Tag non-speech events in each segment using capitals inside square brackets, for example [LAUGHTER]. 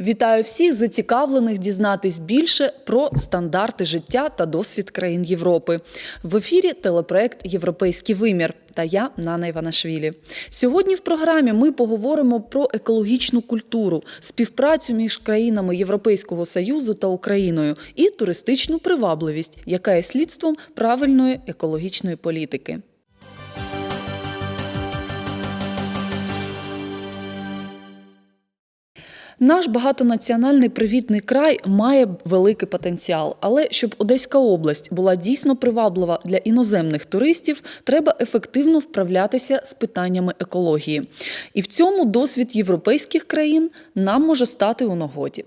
Вітаю всіх зацікавлених дізнатись більше про стандарти життя та досвід країн Європи. В ефірі телепроект Європейський вимір та я Нана Іванашвілі. Сьогодні в програмі ми поговоримо про екологічну культуру, співпрацю між країнами Європейського Союзу та Україною і туристичну привабливість, яка є слідством правильної екологічної політики. Наш багатонаціональний привітний край має великий потенціал, але щоб Одеська область була дійсно приваблива для іноземних туристів, треба ефективно вправлятися з питаннями екології. І в цьому досвід європейських країн нам може стати у нагоді.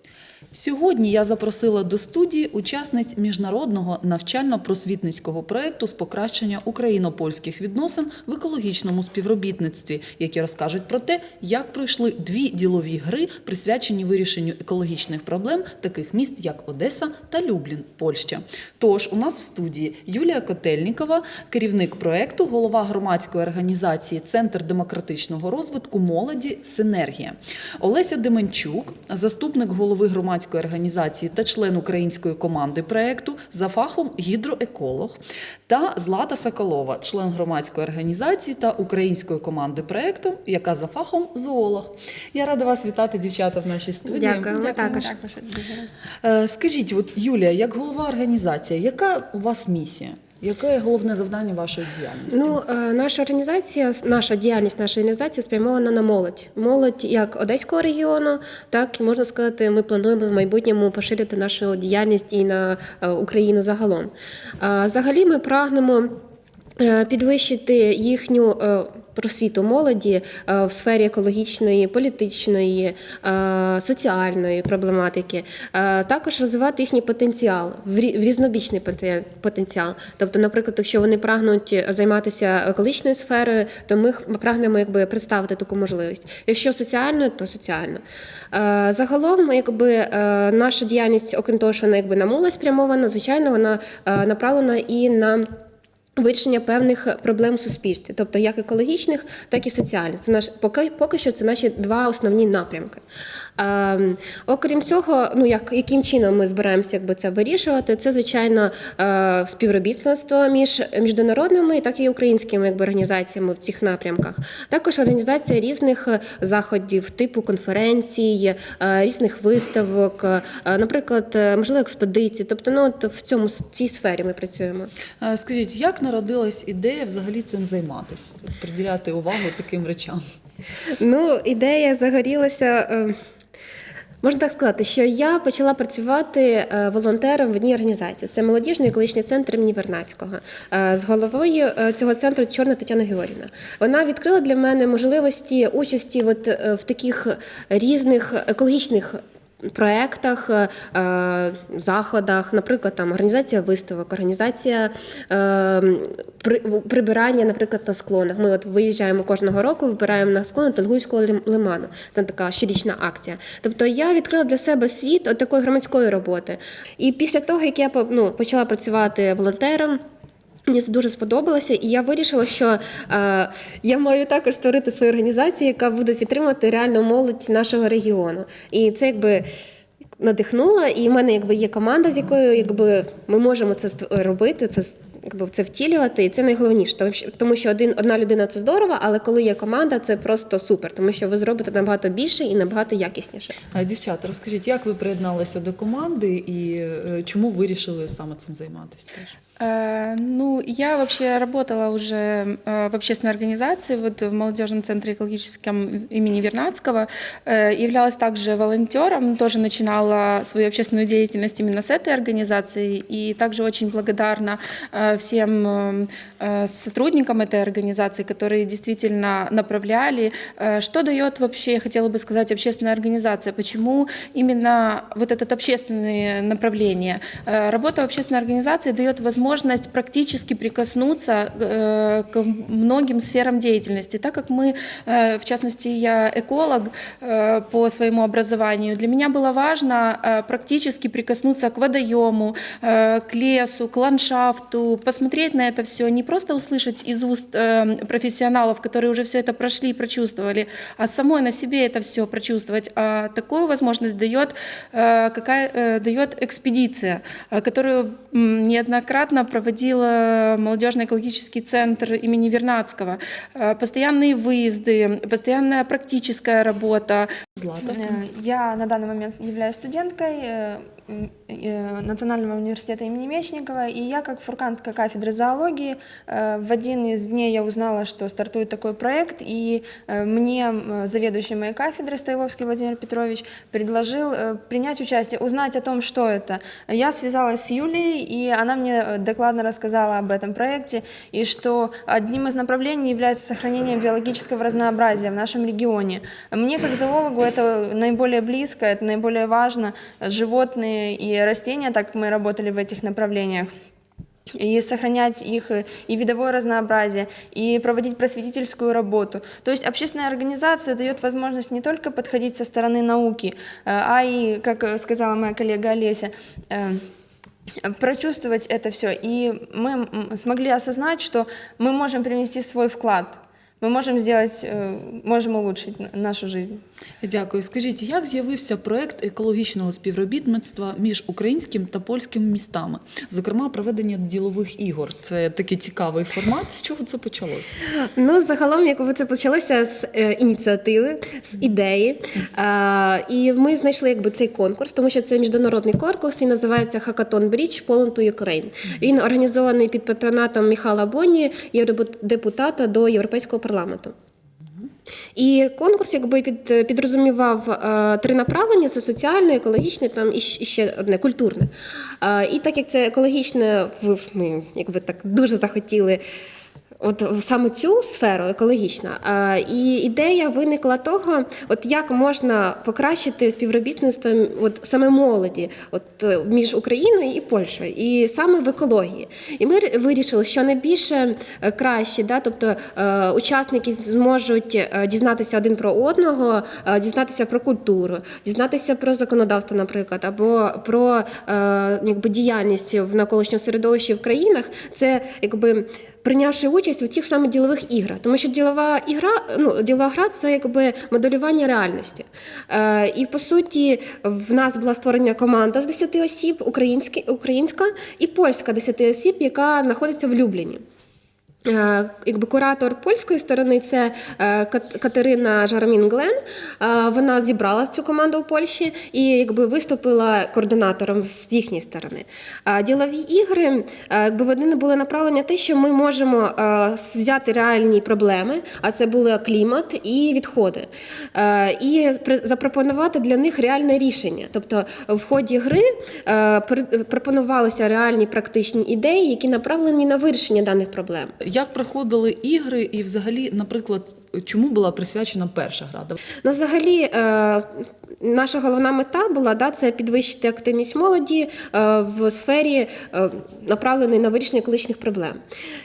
Сьогодні я запросила до студії учасниць міжнародного навчально-просвітницького проєкту з покращення україно-польських відносин в екологічному співробітництві, які розкажуть про те, як пройшли дві ділові гри, присвячені вирішенню екологічних проблем таких міст, як Одеса та Люблін, Польща. Тож у нас в студії Юлія Котельнікова, керівник проєкту, голова громадської організації Центр демократичного розвитку молоді Синергія, Олеся Деменчук, заступник голови громадської організації та член української команди проєкту за фахом гідроеколог, та Злата Соколова, член громадської організації та української команди проєкту, яка за фахом зоолог. Я рада вас вітати, дівчата, в нашій студії. Дякую, ми також. Е, Скажіть, от Юлія, як голова організації, яка у вас місія? Яке головне завдання вашої діяльності? Ну, е, наша організація, наша діяльність нашої організації спрямована на молодь. Молодь як Одеського регіону, так і можна сказати, ми плануємо в майбутньому поширити нашу діяльність і на е, Україну загалом. Взагалі, ми прагнемо. Підвищити їхню просвіту молоді е, в сфері екологічної, політичної, е, соціальної проблематики, Е, також розвивати їхній потенціал різнобічний потенціал. Тобто, наприклад, якщо вони прагнуть займатися екологічною сферою, то ми прагнемо якби представити таку можливість. Якщо соціальною, то соціально. Загалом, якби наша діяльність, окрім того, що вона якби на молодь спрямована, звичайно, вона направлена і на. Вирішення певних проблем в суспільстві, тобто як екологічних, так і соціальних. Це наш поки, поки що це наші два основні напрямки. Ем, окрім цього, ну як яким чином ми збираємося якби це вирішувати? Це звичайно е, співробітництво між міжнародними, так і українськими якби організаціями в цих напрямках. Також організація різних е, заходів, типу конференцій, е, різних виставок, наприклад, можливо, експедиції. Тобто, ну от в цьому в цій сфері ми працюємо. Скажіть, як народилась ідея взагалі цим займатися, приділяти увагу таким речам? Ну, ідея загорілася. Можна так сказати, що я почала працювати е, волонтером в одній організації. Це молодіжний екологічний центр імені Вернацького. Е, З головою е, цього центру Чорна Тетяна Георгівна. Вона відкрила для мене можливості участі от, в таких різних екологічних. Проектах, е, е, заходах, наприклад, там організація виставок, організація е, при- прибирання, наприклад, на склонах. Ми от виїжджаємо кожного року, вибираємо на склони Тазгульського лим- лиману. Це така щорічна акція. Тобто я відкрила для себе світ от такої громадської роботи. І після того, як я ну, почала працювати волонтером. Мені це дуже сподобалося, і я вирішила, що е, я маю також створити свою організацію, яка буде підтримувати реальну молодь нашого регіону. І це якби надихнуло, і в мене якби є команда, з якою якби ми можемо це робити, це якби це втілювати, і це найголовніше. Тому що- один одна людина це здорово, але коли є команда, це просто супер, тому що ви зробите набагато більше і набагато якісніше. А, Дівчата, розкажіть, як ви приєдналися до команди і е, чому вирішили саме цим займатися? теж? Э, Ну, я вообще работала уже э, в общественной организации, вот в молодежном центре экологическом имени Вернадского, Э, являлась также волонтером, тоже начинала свою общественную деятельность именно с этой организации, и также очень благодарна всем сотрудникам этой организации, которые действительно направляли, что дает вообще, я хотела бы сказать, общественная организация, почему именно вот это общественное направление. Работа в общественной организации дает возможность возможность практически прикоснуться э, к многим сферам деятельности. Так как мы, э, в частности, я эколог э, по своему образованию, для меня было важно практически прикоснуться к водоему, к лесу, к ландшафту, посмотреть на это все, не просто услышать из уст профессионалов, которые уже все это прошли и прочувствовали, а самой на себе это все прочувствовать. А такую возможность дает, какая, дает экспедиция, которую м, неоднократно проводил э, молодежный экологический центр имени Вернадского. Э, Постоянные выезды, постоянная практическая работа, Злата. Э, Я на данный момент являюсь студенткой э, м, э, Национального университета имени Мечникова, и я как фуркантка кафедры зоологии э, в один из дней я узнала, что стартует такой проект, и э, мне заведующий моей кафедры Стоиловский Владимир Петрович предложил э, принять участие, узнать о том, что это. Я связалась с Юлией, и она мне э, докладно рассказала об этом проекте, и что одним из направлений является сохранение биологического разнообразия в нашем регионе. Мне, как зоологу, это наиболее близко, это наиболее важно. Животные и растения, так мы работали в этих направлениях, и сохранять их и видовое разнообразие, и проводить просветительскую работу. То есть общественная организация дает возможность не только подходить со стороны науки, э, а и, как сказала моя коллега Олеся, э, прочувствовать это все. И мы смогли осознать, что мы можем привнести свой вклад, мы можем сделать, э, можем улучшить нашу жизнь. Дякую. Скажіть, як з'явився проект екологічного співробітництва між українським та польським містами, зокрема проведення ділових ігор? Це такий цікавий формат. З чого це почалося? Ну, загалом, якби це почалося з е, ініціативи, з ідеї. Е, і ми знайшли якби цей конкурс, тому що це міжнародний конкурс. Він називається Hackathon Bridge Poland to Ukraine. Він організований під патронатом Міхала Боні, євродепутата до Європейського парламенту. І конкурс якби під, підрозумівав е, три направлення: це соціальне, екологічне, там і ще одне культурне. Е, і так як це екологічне, ми якби так дуже захотіли. От саме цю сферу екологічна. І ідея виникла того, от як можна покращити співробітництво от саме молоді, от е, між Україною і Польщею, і саме в екології. І ми вирішили, що найбільше е, краще, да, тобто е, учасники зможуть дізнатися один про одного, дізнатися про культуру, дізнатися про законодавство, наприклад, або про якби діяльність в навколишньому середовищі в країнах. Це якби прийнявши участь у цих саме ділових іграх, тому що ділова ігра, ну ділова гра це якби моделювання реальності. Е, і по суті, в нас була створена команда з 10 осіб, українська і польська 10 осіб, яка знаходиться в Любліні. Е, Якби куратор польської сторони це е, Кат- Катерина Жармін Глен. Е, Вона зібрала цю команду у Польщі і якби виступила координатором з їхньої сторони. А Ділові ігри, якби вони не були направлені на те, що ми можемо взяти реальні проблеми, а це були клімат і відходи, і запропонувати для них реальне рішення. Тобто в ході гри пропонувалися реальні практичні ідеї, які направлені на вирішення даних проблем. Як проходили ігри, і взагалі, наприклад, чому була присвячена перша гра? Ну, взагалі, е, наша головна мета була да, це підвищити активність молоді е, в сфері, е, направленої на вирішення екологічних проблем.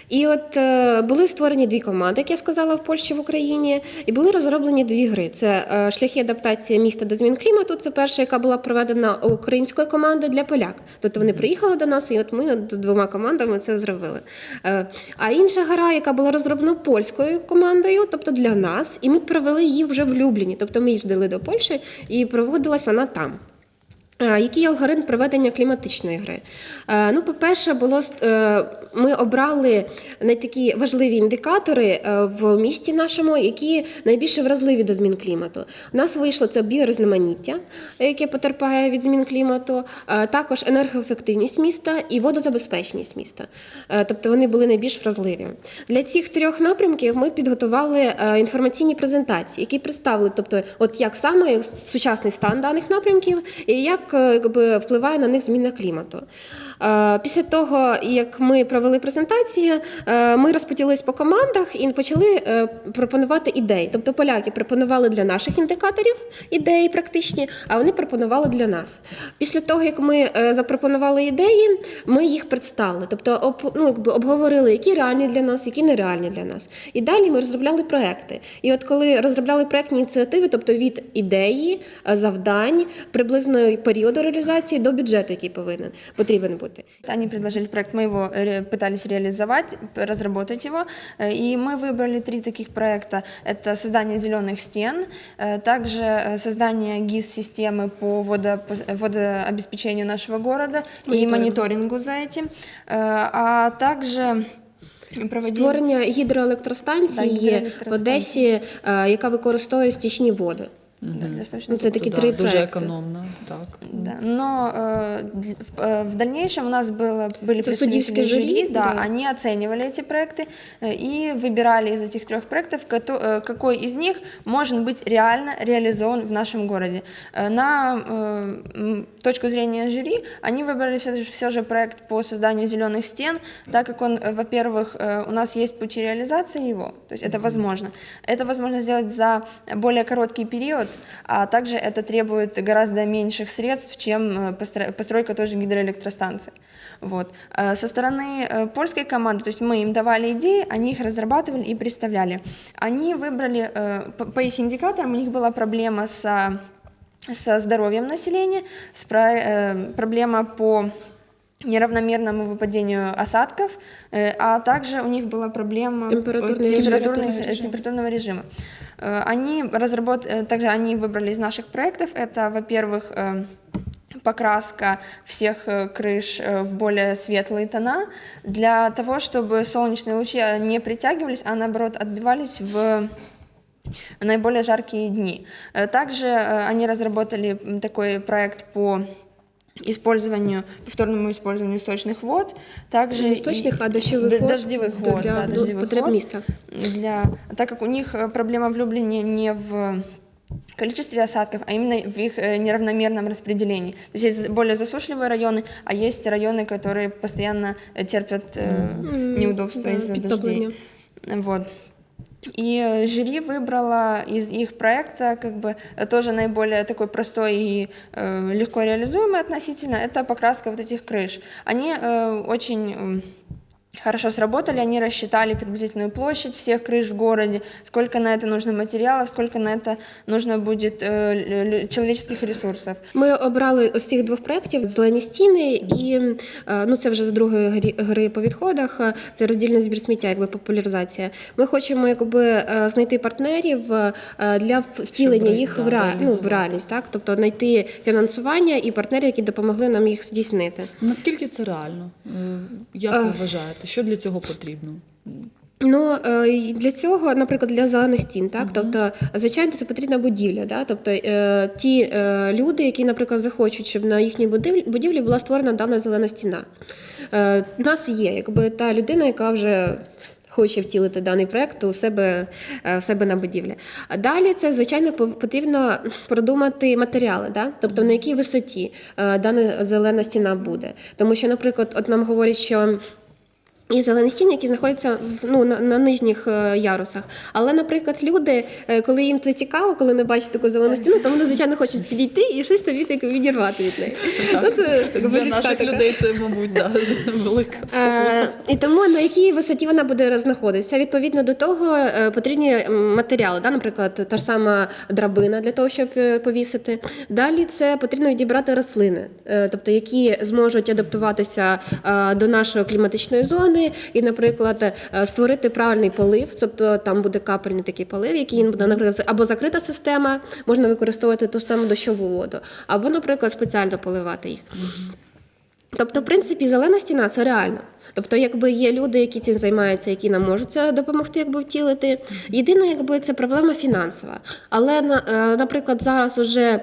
І от е, були створені дві команди, як я сказала, в Польщі в Україні, і були розроблені дві гри: це шляхи адаптації міста до змін клімату. Це перша, яка була проведена українською командою для поляк. Тобто вони приїхали до нас, і от ми от з двома командами це зробили. А інша гра, яка була розроблена польською командою, тобто для нас, і ми провели її вже в Любліні. Тобто ми їздили до Польщі і проводилась вона там. Е, Який алгоритм проведення кліматичної гри? Е, Ну, по-перше, було е, ми обрали найтакі важливі індикатори в місті нашому, які найбільше вразливі до змін клімату. У нас вийшло це біорізноманіття, яке потерпає від змін клімату, також енергоефективність міста і водозабезпеченість міста. Тобто вони були найбільш вразливі. Для цих трьох напрямків ми підготували інформаційні презентації, які представили, тобто, от як саме сучасний стан даних напрямків і як е, якби, впливає на них зміна клімату. Е, Після того, як ми провели презентацію, е, ми розподілились по командах і почали е, пропонувати ідеї. Тобто поляки пропонували для наших індикаторів ідеї практичні, а вони пропонували для нас. Після того, як ми запропонували ідеї, ми їх представили, тобто об, ну, якби обговорили, які реальні для нас, які нереальні для нас. І далі ми розробляли проекти. І от коли розробляли проектні ініціативи, тобто від ідеї, завдань, приблизно періоду реалізації до бюджету, який повинен потрібен бути Они предложили проект, мы его ре- пытались реализовать, п- разработать его, э, и мы выбрали три таких проекта. Это создание зеленых стен, э, также э, создание ГИС-системы по водопос- водообеспечению нашего города и Мониторинг. мониторингу за этим, э, а также проводили... Створення гідроелектростанції Да, є в гідроелектростанції. Одесі, е, яка використовує стічні води. Да, достаточно Ну, це такі Да, три дуже проекти. економно. Так. Да, но э, в, э, в дальнейшем у нас было, были представители жюри, жюри, да, да. они оценивали эти проекты э, и выбирали из этих трех проектов, какой из них может быть реально реализован в нашем городе. На э, точку зрения жюри они выбрали все, же- все же проект по созданию зеленых стен, так как он, во-первых, у нас есть пути реализации его, то есть это возможно. Это возможно сделать за более короткий период, а также это требует гораздо меньших средств, чем э, постро- постройка той же гидроэлектростанции. Вот. Э, Со стороны э, польской команды, то есть мы им давали идеи, они их разрабатывали и представляли. Они выбрали, по- их индикаторам у них была проблема с со здоровьем населения, с про- проблема по неравномерному выпадению осадков, а также у них была проблема режим. температурного режима. Э, Они разработ... э, также они выбрали из наших проектов. Это, во-первых, э, покраска всех э, крыш э, в более светлые тона для того, чтобы солнечные лучи э, не притягивались, а наоборот отбивались в наиболее жаркие дни. Э, Также э, они разработали м, такой проект по использованию, повторному использованию источных вод, также Не и- істочних, а дощових Д- вод дождевых для, вод, да, до дождевых потреб вод. міста. для, так как у них э, проблема в Люблине не в количестве осадков, а именно в их э, неравномерном распределении. То есть есть более засушливые районы, а есть районы, которые постоянно э, терпят э, М, неудобства да, из-за підтоплення. дождей. Вот. И э, жюри выбрало из их проекта как бы э, тоже наиболее такой простой и э, легко реализуемый относительно, это покраска вот этих крыш. Они э, очень м, хорошо сработали, они рассчитали приблизительную площадь всех крыш в городе, сколько на это нужно материалов, сколько на это нужно будет э, лю- лю- человеческих ресурсов. Ми обрали ось цих двох проєктів зелені стіни, і е, ну це вже з другої грі, гри по відходах. е, Це роздільний збір сміття, якби популяризація. Ми хочемо якби е, знайти партнерів е, для втілення ре- їх да, в, ре, ну, в реалізувати. реальність, так тобто знайти фінансування і партнерів, які допомогли нам їх здійснити. Наскільки це реально? Е, Як Е. ви вважаєте, Що для цього потрібно? Ну е, для цього, наприклад, для зелених стін, так тобто, звичайно, це потрібна будівля. Да? Тобто е, ті е, люди, які, наприклад, захочуть, щоб на їхній будівлі, була створена дана зелена стіна. У нас є якби та людина, яка вже. Хоче втілити даний проект у себе, в себе на будівлі. А далі це, звичайно, потрібно продумати матеріали, да? тобто на якій висоті дана зелена стіна буде. Тому що, наприклад, от нам говорять, що Є зелені стіни, які знаходяться ну, на, на нижніх е, ярусах. Але, наприклад, люди, е, коли їм це цікаво, коли не бачать таку зелену стіну, то вони, звичайно, хочуть підійти і щось тобі таке відірвати від неї. Ну, це якби Для наших така. людей це, мабуть, да, велика Е, спокуса. І тому на якій висоті вона буде знаходитися. Відповідно до того потрібні матеріали, да? наприклад, та ж сама драбина для того, щоб повісити. Далі це потрібно відібрати рослини, тобто які зможуть адаптуватися до нашої кліматичної зони, і, наприклад, е, створити правильний полив, тобто там буде капельний такий полив, який буде, наприклад, або закрита система, можна використовувати ту саму дощову воду, або, наприклад, спеціально поливати їх. Тобто, в принципі, зелена стіна це реально. Тобто, якби є люди, які цим займаються, які нам можуть допомогти, якби втілити. Єдине, якби це проблема фінансова. Але е, наприклад, зараз уже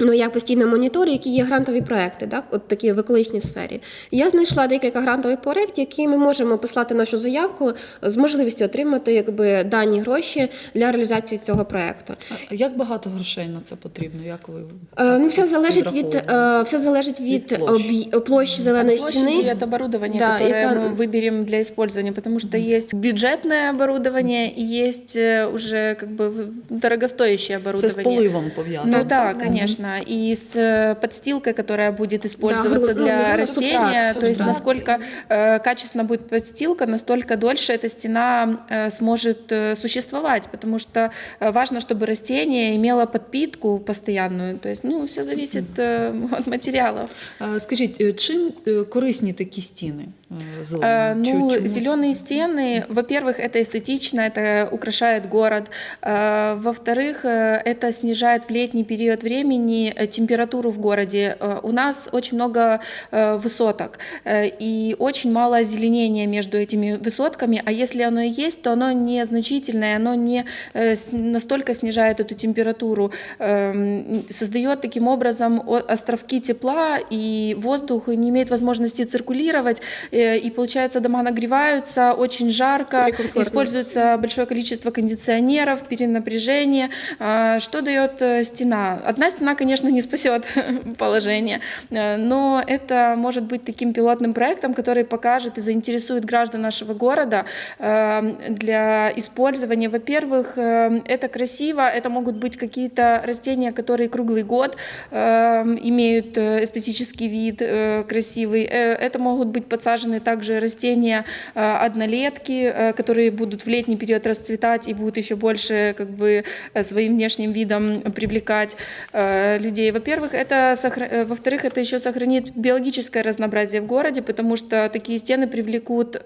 Ну, я постійно моніторю, які є грантові проекти, так, от такі в екологічній сфері. І я знайшла декілька грантових проєктів, які ми можемо послати нашу заявку з можливістю отримати якби дані гроші для реалізації цього проекту. А Як багато грошей на це потрібно? Як ви Е, Ну, все залежить від підраховуєте? е, все залежить від, Від площі. об'ї- площі зеленої Площади и стіни. от оборудования, Да, которое это- мы выберем для использования, потому что есть бюджетное оборудование и есть э, уже как бы в- дорогостоящее Це з оборудование. поливом пов'язано? Ну да, конечно. И с э, подстилкой, которая будет использоваться груз- ну, для груз- растения, субстрат, то есть субстрат. насколько э, качественно будет подстилка, настолько дольше эта стена э, сможет э, существовать, потому что э, важно, чтобы растение имело подпитку постоянную. То есть, ну, все зависит э, от материалов. А, Скажіть, е, чим е, корисні такі стіни Е, зелені? Э, Ну, зеленые стены, во-первых, это эстетично, это украшает город. Э, Во-вторых, э, это снижает в летний период времени температуру в городе. У нас очень много высоток и очень мало озеленения между этими высотками. А если оно и есть, то оно незначительное, оно не настолько снижает эту температуру, эм, создает таким образом островки тепла, и воздух не имеет возможности циркулировать, и получается дома нагреваются, очень жарко, используется большое количество кондиционеров, перенапряжение. А, Что дает э, стена? Одна стена, конечно, не спасет [LAUGHS] положение, э, но это может быть таким пилотным проектом, который покажет и заинтересует граждан нашего города э, для использования. Во-первых, э, это красиво, это могут быть какие-то растения, которые круглый год э, имеют э, эстетический вид э, красивый. Э, Это могут быть подсажены также растения э, однолетки, э, которые будут в летний период расцветать и будут еще больше как бы э, своим внешним видом привлекать людей. Во-первых, это сохра- во-вторых, это еще сохранит биологическое разнообразие в городе, потому что такие стены привлекут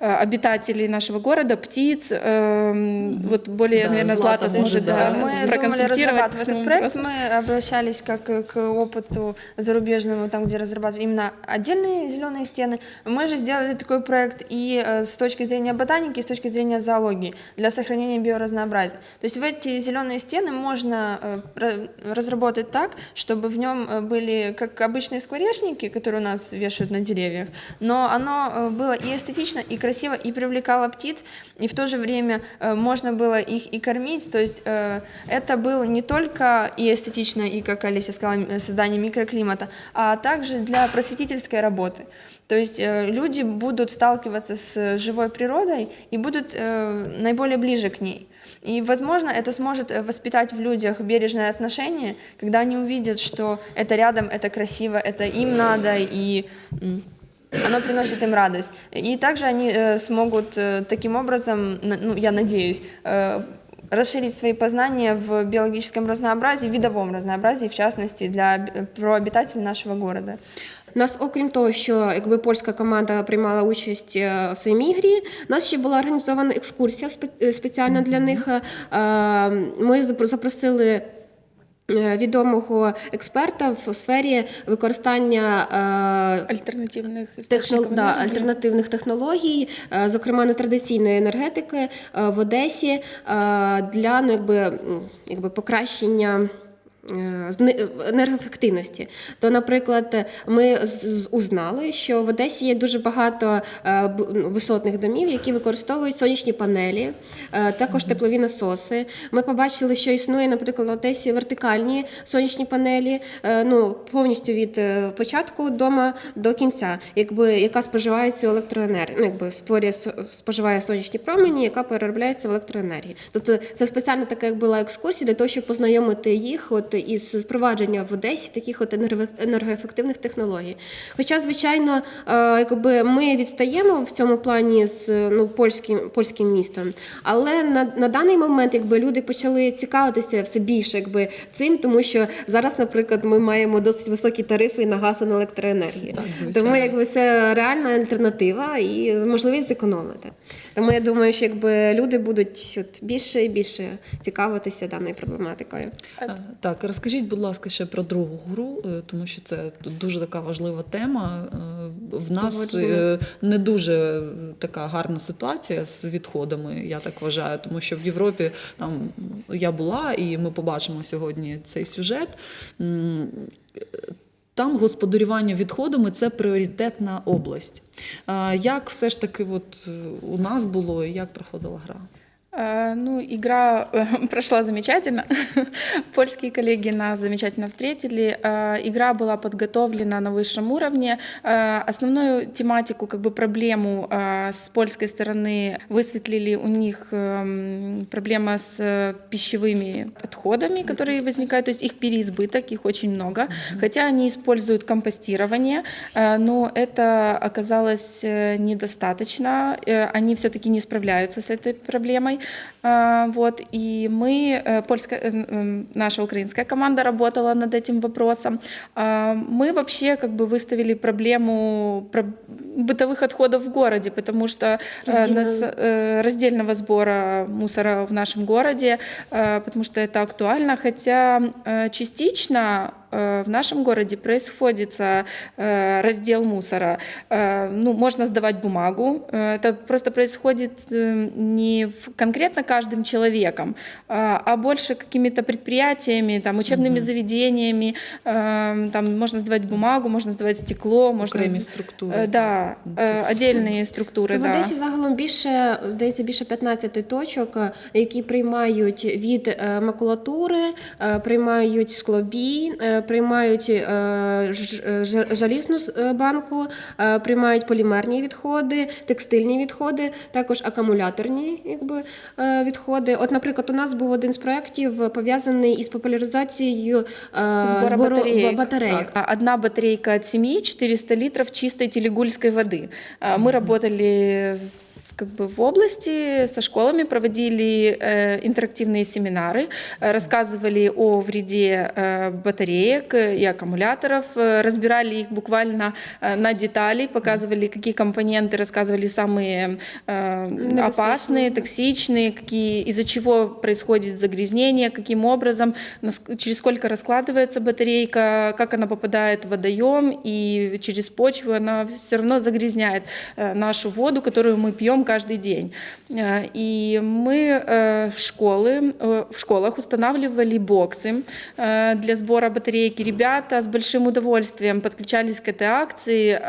обитателей нашего города, птиц. Вот более, Да, наверное, Злата Злата может, сможет да. Мы думали проконсультировать. этому этот проект. Мы обращались как к опыту зарубежному, там, где разрабатывают именно отдельные зеленые стены. Мы же сделали такой проект и э, с точки зрения ботаники, и с точки зрения зоологии для сохранения биоразнообразия. То есть в эти зеленые стены можно э, ра- разработать так, чтобы в нем э, были как обычные скворечники, которые у нас вешают на деревьях, но оно было и эстетично, и красиво, и привлекало птиц, и в то же время можно было их и кормить. То есть это было не только и эстетично, и, как Алисия сказала, создание микроклимата, а также для просветительской работы. То есть э, люди будут сталкиваться с живой природой и будут э, наиболее ближе к ней. И, возможно, это сможет э, воспитать в людях бережное отношение, когда они увидят, что это рядом, это красиво, это им надо, и оно приносит им радость. И также они э, смогут э, таким образом, ну, я надеюсь, э, расширить свои познания в биологическом разнообразии, видовом разнообразии, в частности, для про обитателей нашего города. Нас, окрім того, що якби польська команда приймала участь е, в самій грі, нас ще була організована екскурсія е, спеціально для них. Е, Ми запросили. Відомого експерта в сфері використання Альтернативных техно, да, альтернативних технологій, зокрема нетрадиційної енергетики в Одесі для ну, якби, якби покращення. Е, енергоефективності. То, наприклад, ми узнали, що в Одесі є дуже багато е, ну, висотних домів, які використовують сонячні панелі, е, також теплові насоси. Ми побачили, що існує, наприклад, в Одесі вертикальні сонячні панелі, ну повністю від початку дома до кінця, якби яка споживає цю електроенергію, ну, якби створює споживає сонячні промені, яка переробляється в електроенергії. Тобто це спеціально така як була екскурсія для того, щоб познайомити їх от із впровадження в Одесі таких от енергоефективних технологій. Хоча, звичайно, е, якби ми відстаємо в цьому плані з ну польським польським містом, але на, на даний момент якби люди почали цікавитися все більше, якби цим, тому що зараз, наприклад, ми маємо досить високі тарифи на газ і на електроенергію. Так. Тому якби це реальна альтернатива і можливість зекономити. Тому я думаю, що якби люди будуть от більше і більше цікавитися даною проблематикою. Е, Так, розкажіть, будь ласка, ще про другу гру, е, тому що це дуже така важлива тема. Е, В нас не дуже така гарна ситуація з відходами, я так вважаю, тому що в Європі там я була, і ми побачимо сьогодні цей сюжет. Там господарювання відходами це пріоритетна область. Як все ж таки от е, у нас було і як проходила гра? Э, Ну, игра э, [LAUGHS] прошла замечательно. [LAUGHS] Польские коллеги нас замечательно встретили. Э, Игра была подготовлена на высшем уровне. Основную тематику, как бы проблему с польской стороны высветлили у них проблема с пищевыми отходами, которые возникают, то есть их переизбыток, их очень много. Хотя они используют компостирование, но это оказалось недостаточно. Они все-таки не справляются с этой проблемой. А, Вот, и мы, э, польская, э, м, наша украинская команда работала над этим вопросом. А, Мы вообще как бы выставили проблему про- бытовых отходов в городе, потому что э, Раздельного. нас, э, раздельного сбора мусора в нашем городе, э, потому что это актуально, хотя э, частично э, в нашем городе происходит э, раздел мусора. Э, Ну, можно сдавать бумагу. Э, Это просто происходит э, не в- конкретно каждым человеком, а а больше какими-то предприятиями, там, учебными заведениями. Э, Там можно сдавать бумагу, можно сдавать стекло, можно... Окремі с- структури. э, Да, э, отдельные структуры, В да. Одесі загалом більше, здається, більше 15 точок, е, які приймають від е, макулатури, е, приймають склобій, е, приймають е, е, залізну е, банку, приймають полімерні відходи, текстильні відходи, також акумуляторні якби, відходи. От, наприклад, у нас був один з проєктів пов'язаний із популяризацією Сбора збору батареек. батареїк. А, Одна батарейка от семьи, 400 литров чистой телегульской воды. Мы работали в- как бы в области со школами проводили э, интерактивные семинары, э, рассказывали о вреде э, батареек и аккумуляторов, э, разбирали их буквально э, на детали, показывали, какие компоненты, рассказывали самые э, опасные, токсичные, какие, из-за чего происходит загрязнение, каким образом, через сколько раскладывается батарейка, как она попадает в водоем, и через почву она все равно загрязняет э, нашу воду, которую мы пьем каждый день. Э, И мы э, в школы, э, в школах устанавливали боксы для сбора батарейки. Ребята с большим удовольствием подключались к этой акции.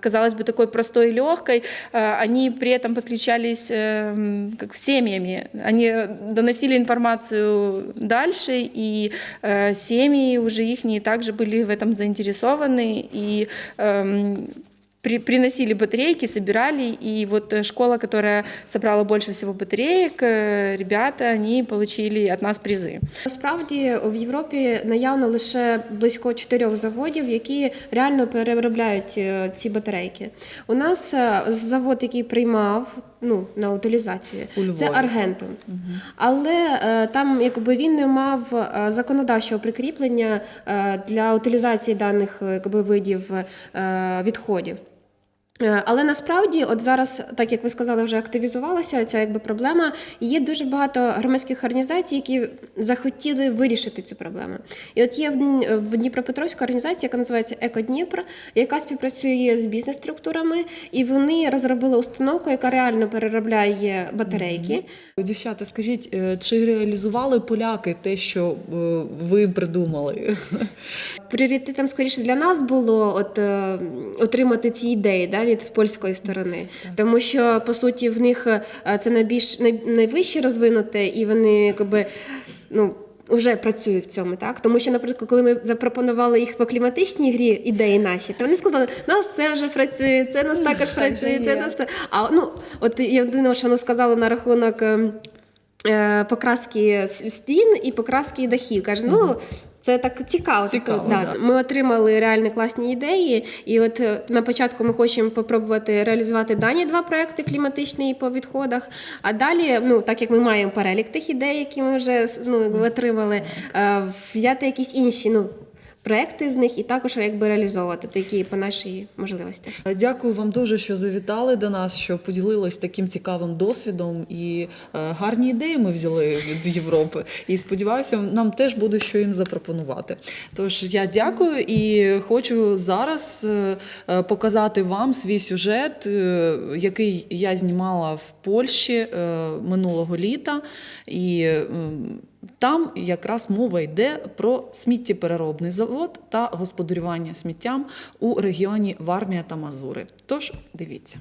Казалось бы, такой простой и легкой. Они при этом подключались как семьями. Они доносили информацию дальше, и семьи уже их также были в этом заинтересованы. И эм, при- приносили батарейки, собирали, и вот э, школа, которая собрала больше всего батареек, э, ребята, они получили от нас призы. Насправді в Європі наявно лише близько чотирьох заводів, які реально переробляють е, ці батарейки. У нас е, завод, який приймав ну, на утилізацію, це так? Угу. Але е, там якби він не мав е, законодавчого прикріплення е, для утилізації даних е, якби, видів е, відходів. Е, Але насправді, от зараз, так як ви сказали, вже активізувалася ця якби проблема. Є дуже багато громадських організацій, які захотіли вирішити цю проблему. І от є в Дн- Дніпропетровська організація, яка називається Екодніпр, яка співпрацює з бізнес-структурами, і вони розробили установку, яка реально переробляє батарейки. Дівчата, скажіть, е, чи реалізували поляки те, що е, ви придумали? Пріоритетом скоріше для нас було от отримати ці ідеї да, від польської сторони, тому що по суті в них е, це найбільш найвище розвинуте, і вони якби ну. Вже працюють в цьому, так тому що, наприклад, коли ми запропонували їх по кліматичній грі ідеї наші, то вони сказали, нас це вже працює, це нас також працює, це нас. те». А ну от єдине, що вони сказали на рахунок ем, покраски стін і покраски дахів. Каже, ну. Це так цікаво. Цікаво, так, да. Ми отримали реально класні ідеї, і от е, на початку ми хочемо попробувати реалізувати дані два проекти кліматичні по відходах. А далі, ну так як ми маємо перелік тих ідей, які ми вже ну, отримали, е, взяти якісь інші. ну, проекти з них і також якби реалізовувати такі по нашій можливості. Дякую вам дуже, що завітали до нас, що поділились таким цікавим досвідом і е, гарні ідеї ми взяли від Європи. І сподіваюся, нам теж буде що їм запропонувати. Тож я дякую і хочу зараз е, е, показати вам свій сюжет, е, який я знімала в Польщі е, минулого літа. І там якраз мова йде про сміттєпереробний завод та господарювання сміттям у регіоні Вармія та Мазури. Тож дивіться.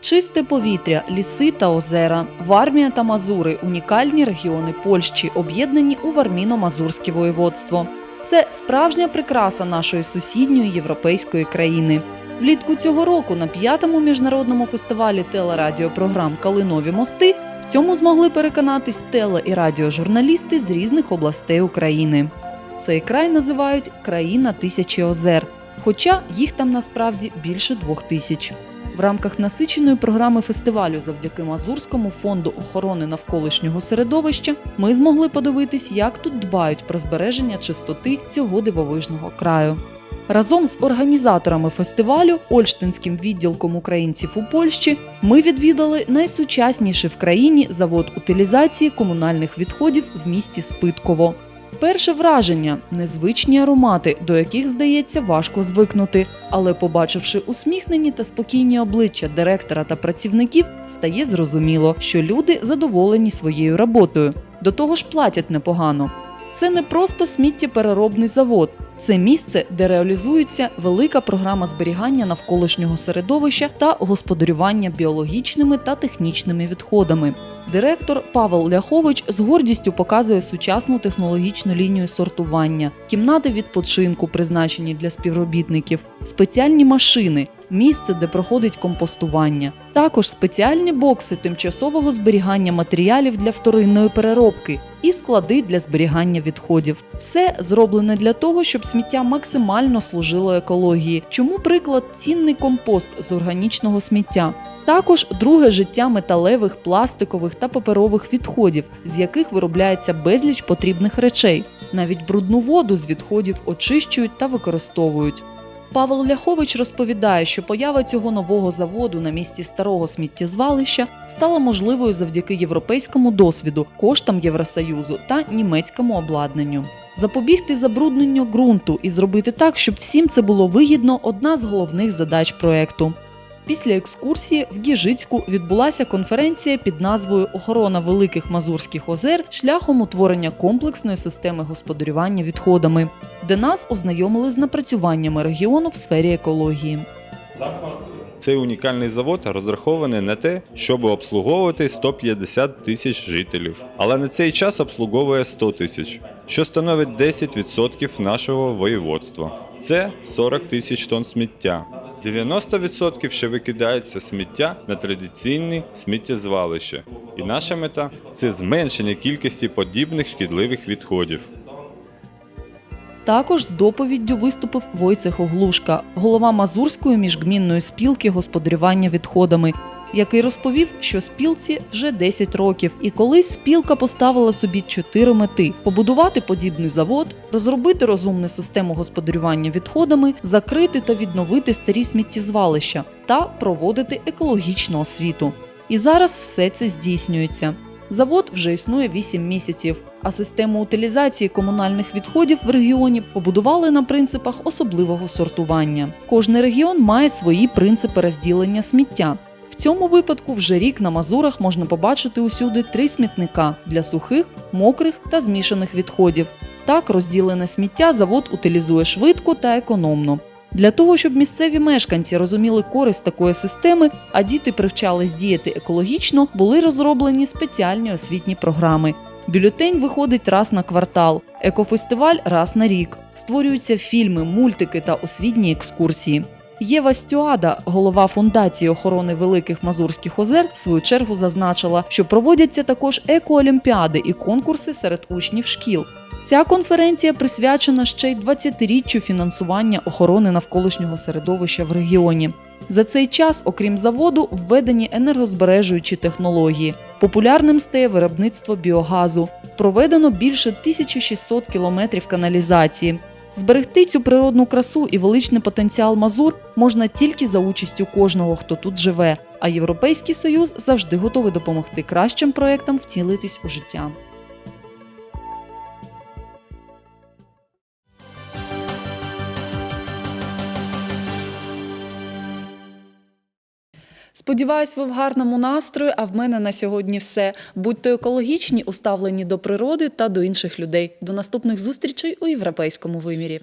Чисте повітря, ліси та озера, Вармія та Мазури унікальні регіони Польщі, об'єднані у Варміно-Мазурське воєводство. Це справжня прикраса нашої сусідньої європейської країни. Влітку цього року на п'ятому міжнародному фестивалі телерадіопрограм Калинові мости в цьому змогли переконатись теле і радіожурналісти з різних областей України. Цей край називають країна тисячі озер, хоча їх там насправді більше двох тисяч. В рамках насиченої програми фестивалю завдяки Мазурському фонду охорони навколишнього середовища ми змогли подивитись, як тут дбають про збереження чистоти цього дивовижного краю. Разом з організаторами фестивалю, Ольштинським відділком українців у Польщі, ми відвідали найсучасніший в країні завод утилізації комунальних відходів в місті Спитково. Перше враження незвичні аромати, до яких, здається, важко звикнути. Але побачивши усміхнені та спокійні обличчя директора та працівників, стає зрозуміло, що люди задоволені своєю роботою. До того ж платять непогано. Це не просто сміттєпереробний завод, це місце, де реалізується велика програма зберігання навколишнього середовища та господарювання біологічними та технічними відходами. Директор Павел Ляхович з гордістю показує сучасну технологічну лінію сортування, кімнати відпочинку, призначені для співробітників, спеціальні машини, місце, де проходить компостування, також спеціальні бокси тимчасового зберігання матеріалів для вторинної переробки і склади для зберігання відходів. Все зроблене для того, щоб сміття максимально служило екології. Чому приклад цінний компост з органічного сміття? Також друге життя металевих, пластикових та паперових відходів, з яких виробляється безліч потрібних речей. Навіть брудну воду з відходів очищують та використовують. Павел Ляхович розповідає, що поява цього нового заводу на місці старого сміттєзвалища стала можливою завдяки європейському досвіду, коштам Євросоюзу та німецькому обладнанню. Запобігти забрудненню ґрунту і зробити так, щоб всім це було вигідно одна з головних задач проекту. Після екскурсії в Гіжицьку відбулася конференція під назвою Охорона великих Мазурських озер шляхом утворення комплексної системи господарювання відходами, де нас ознайомили з напрацюваннями регіону в сфері екології. Цей унікальний завод розрахований на те, щоб обслуговувати 150 тисяч жителів, але на цей час обслуговує 100 тисяч, що становить 10% нашого воєводства. Це 40 тисяч тонн сміття. 90% ще викидається сміття на традиційні сміттєзвалища. І наша мета це зменшення кількості подібних шкідливих відходів. Також з доповіддю виступив Войцех Оглушка, голова Мазурської міжгмінної спілки господарювання відходами, який розповів, що спілці вже 10 років, і колись спілка поставила собі чотири мети: побудувати подібний завод, розробити розумну систему господарювання відходами, закрити та відновити старі сміттєзвалища та проводити екологічну освіту. І зараз все це здійснюється. Завод вже існує 8 місяців, а систему утилізації комунальних відходів в регіоні побудували на принципах особливого сортування. Кожний регіон має свої принципи розділення сміття. Цьому випадку вже рік на Мазурах можна побачити усюди три смітника для сухих, мокрих та змішаних відходів. Так розділене сміття завод утилізує швидко та економно. Для того, щоб місцеві мешканці розуміли користь такої системи, а діти привчались діяти екологічно, були розроблені спеціальні освітні програми. Бюлетень виходить раз на квартал, екофестиваль раз на рік. Створюються фільми, мультики та освітні екскурсії. Єва Стюада, голова фундації охорони великих Мазурських озер, в свою чергу зазначила, що проводяться також екоолімпіади і конкурси серед учнів шкіл. Ця конференція присвячена ще й 20-річчю фінансування охорони навколишнього середовища в регіоні. За цей час, окрім заводу, введені енергозбережуючі технології. Популярним стає виробництво біогазу. Проведено більше 1600 кілометрів каналізації. Зберегти цю природну красу і величний потенціал Мазур можна тільки за участю кожного, хто тут живе. А Європейський Союз завжди готовий допомогти кращим проектам втілитись у життя. Сподіваюсь, ви в гарному настрої. А в мене на сьогодні все. Будьте екологічні, уставлені до природи та до інших людей. До наступних зустрічей у європейському вимірі.